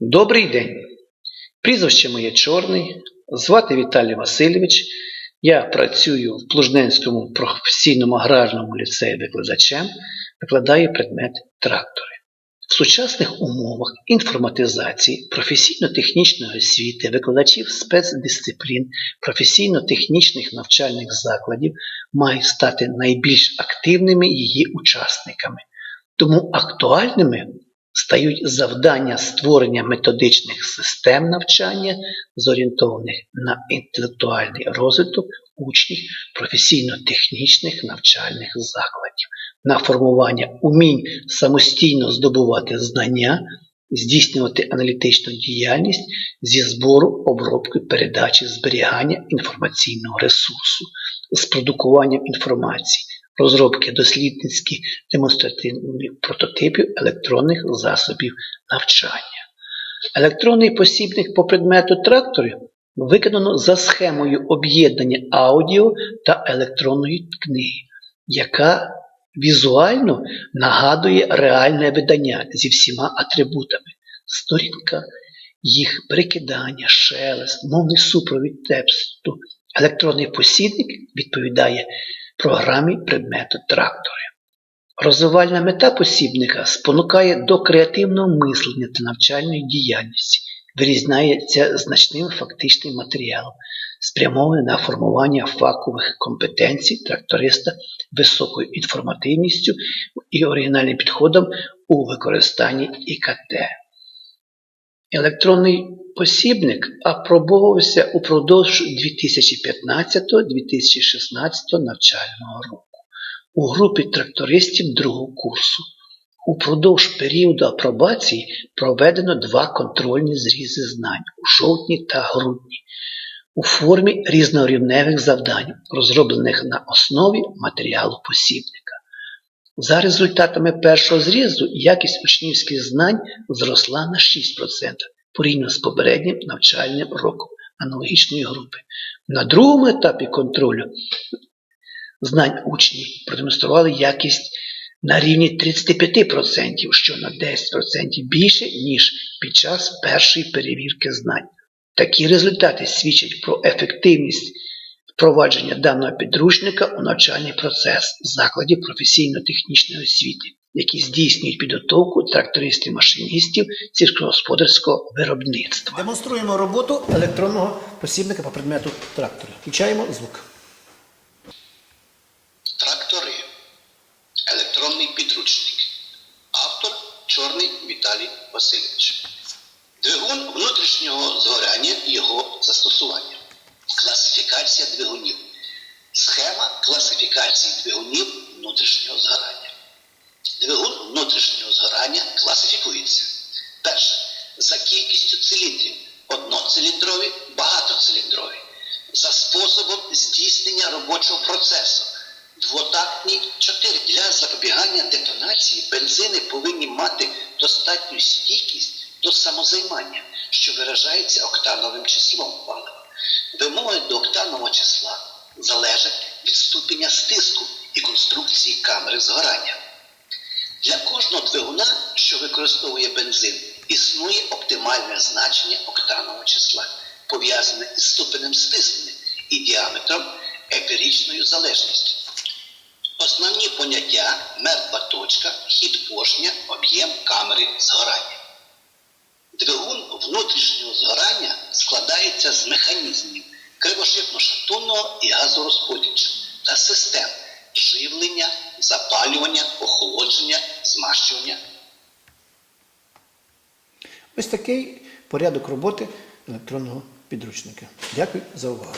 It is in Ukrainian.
Добрий день. Прізвище моє Чорний. Звати Віталій Васильович. Я працюю в Плужненському професійному аграрному ліцеї викладачем, викладаю предмет трактори. В сучасних умовах інформатизації, професійно-технічної освіти, викладачів спецдисциплін, професійно-технічних навчальних закладів мають стати найбільш активними її учасниками. Тому актуальними стають завдання створення методичних систем навчання, зорієнтованих на інтелектуальний розвиток учнів професійно-технічних навчальних закладів, на формування умінь самостійно здобувати знання, здійснювати аналітичну діяльність зі збору, обробки, передачі, зберігання інформаційного ресурсу, з продукуванням інформації, розробки дослідницьких демонстративних прототипів електронних засобів навчання. Електронний посібник по предмету тракторів виконано за схемою об'єднання аудіо та електронної книги, яка візуально нагадує реальне видання зі всіма атрибутами: сторінка, їх прикидання, шелест, мовний супровід тексту. Електронний посібник відповідає програмі предмету трактори. Розвивальна мета посібника спонукає до креативного мислення та навчальної діяльності, вирізняється значним фактичним матеріалом, спрямований на формування фахових компетенцій тракториста високою інформативністю і оригінальним підходом у використанні ІКТ. Електронний посібник апробовувався упродовж 2015-2016 навчального року у групі трактористів другого курсу. Упродовж періоду апробації проведено два контрольні зрізи знань у жовтні та грудні у формі різнорівневих завдань, розроблених на основі матеріалу посібника. За результатами першого зрізу якість учнівських знань зросла на 6% порівняно з попереднім навчальним роком аналогічної групи. На другому етапі контролю знань учнів продемонстрували якість на рівні 35%, що на 10% більше, ніж під час першої перевірки знань. Такі результати свідчать про ефективність впровадження даного підручника у навчальний процес закладів професійно-технічної освіти, які здійснюють підготовку трактористів-машиністів сільськогосподарського виробництва. Демонструємо роботу електронного посібника по предмету трактора. Включаємо звук. Трактори. Електронний підручник. Автор Чорний Віталій Васильович. Двигун внутрішнього згоряння і його застосування. Класифікація двигунів. Схема класифікації двигунів внутрішнього згорання. Двигун внутрішнього згорання класифікується. Перше. За кількістю циліндрів. Одноциліндрові, багатоциліндрові. За способом здійснення робочого процесу. Двотактні 4. Для запобігання детонації бензини повинні мати достатню стійкість до самозаймання, що виражається октановим числом палива. Вимоги до октанового числа залежать від ступеня стиску і конструкції камери згорання. Для кожного двигуна, що використовує бензин, існує оптимальне значення октанового числа, пов'язане із ступенем стиснення і діаметром епірічною залежністю. Основні поняття мертва точка, хід поршня, об'єм камери згорання. Двигун внутрішнього згорання складається з механізмів кривошипно-шатунного і газорозподільчих та систем живлення, запалювання, охолодження, змащування. Ось такий порядок роботи електронного підручника. Дякую за увагу.